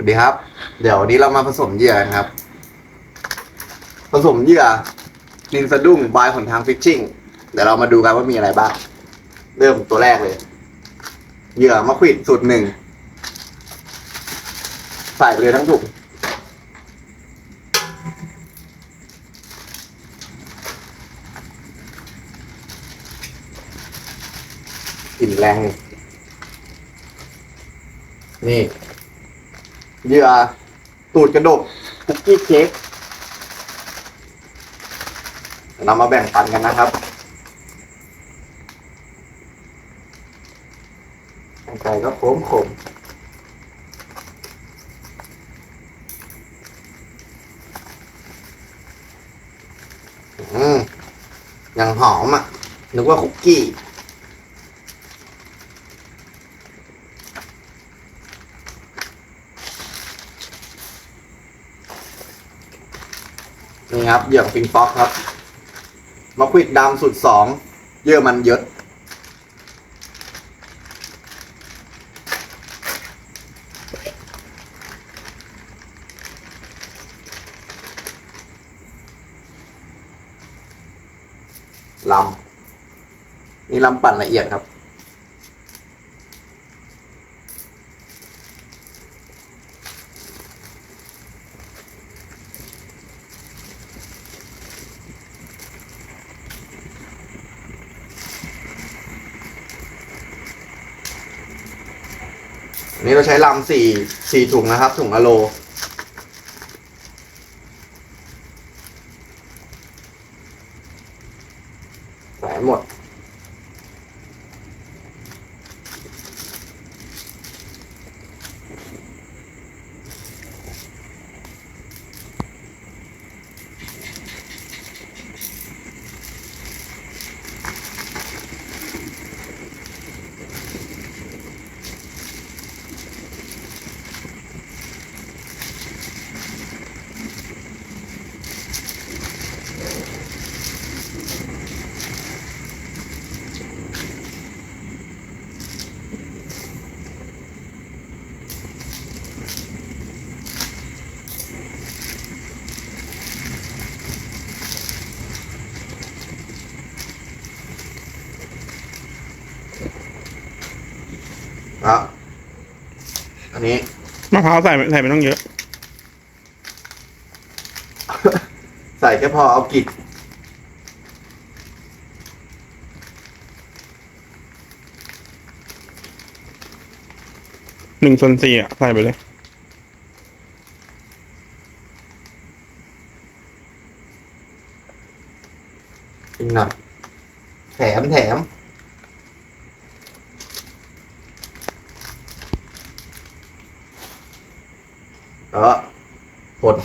วัสดีครับ เดี๋ยววันนี้เรามาผสมเหยื่อกันครับ ผสมเหยื่อนินสะดุ้งบายขนทางฟิชชิ่งเดี๋ยวเรามาดูกันว่ามีอะไรบ้าง เริ่มตัวแรกเลย เหยื่อมะขวิดสูตรหนึ่งใส่ไปเลยทั้งถุงกลิ่นแรง นี่ เหยื่อตูดกระดกคุกกี้เค้กเรามาแบ่งปันกันนะครับแบ่งใจก็โค้งขมอืมยังหอมอะนึกว่าคุกกี้ นี่ครับเหยื่อปิงป๊อกครับมะขวิดดำสุดสองเยื่อมันเยอะลำนี่ลำปั่นละเอียดครับ นี้เราใช้ลำสี่สี่ถุงนะครับ ถุงอะโลใส่หมด ครับ อันนี้ มะพร้าวใส่ใส่ไม่ต้องเยอะ ใส่แค่พอเอากิดหนึ่งส่วนสี่อะ ใส่ไปเลยอีกหน่อยแถมแถม แล้วก็บด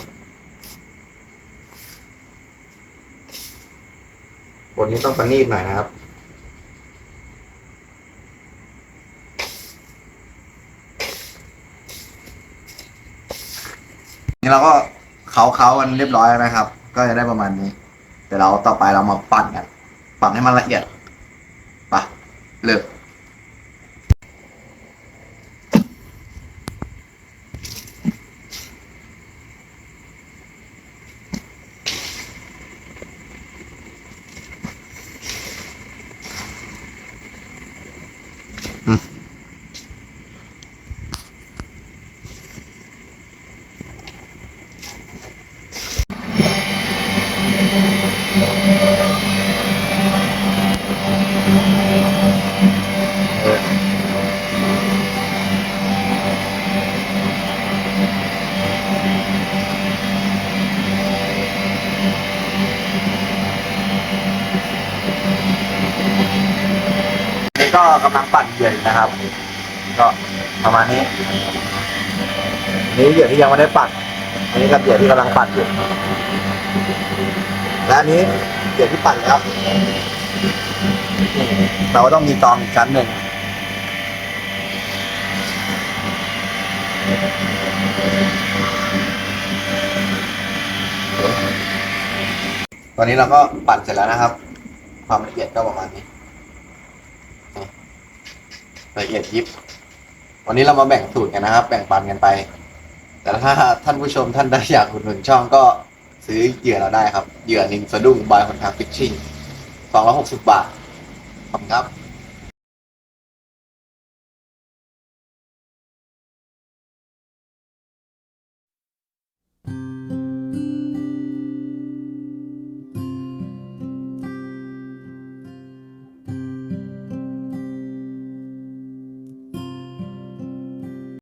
บดนี้ต้องประณีตหน่อยนะครับนี่เราก็เขาเขากันเรียบร้อยแล้วนะครับ ก็จะได้ประมาณนี้เดี๋ยวเราต่อไปเรามาปั่นกัน ปั่นให้มันละเอียดไปะเลิก นี่ ก็กำลังปั่นเหยื่ออยู่นะครับ ก็ประมาณนี้นนี้เหยื่อที่ยังไม่ได้ปั่นอันนี้กับเหยื่อที่กำลังปั่นอยู่ และอันนี้เหยื่อที่ปั่นแล้วเราก็ต้องมีตอมอีกชั้นหนึ่งตอนนี้เราก็ปั่นเสร็จแล้วนะครับ ความละเอียดก็ประมาณนี้ ละเอียดยิบ วันนี้เรามาแบ่งสูตรกันนะครับ แบ่งปันกันไป แต่ถ้าท่านผู้ชมท่านใดอยากอุดหนุนช่องก็ซื้อเหยื่อเราได้ครับ เหยื่อนินสะดุ้งบายคนทางฟิชชิ่งสองร้อยหกสิบบาท ขอบคุณครับ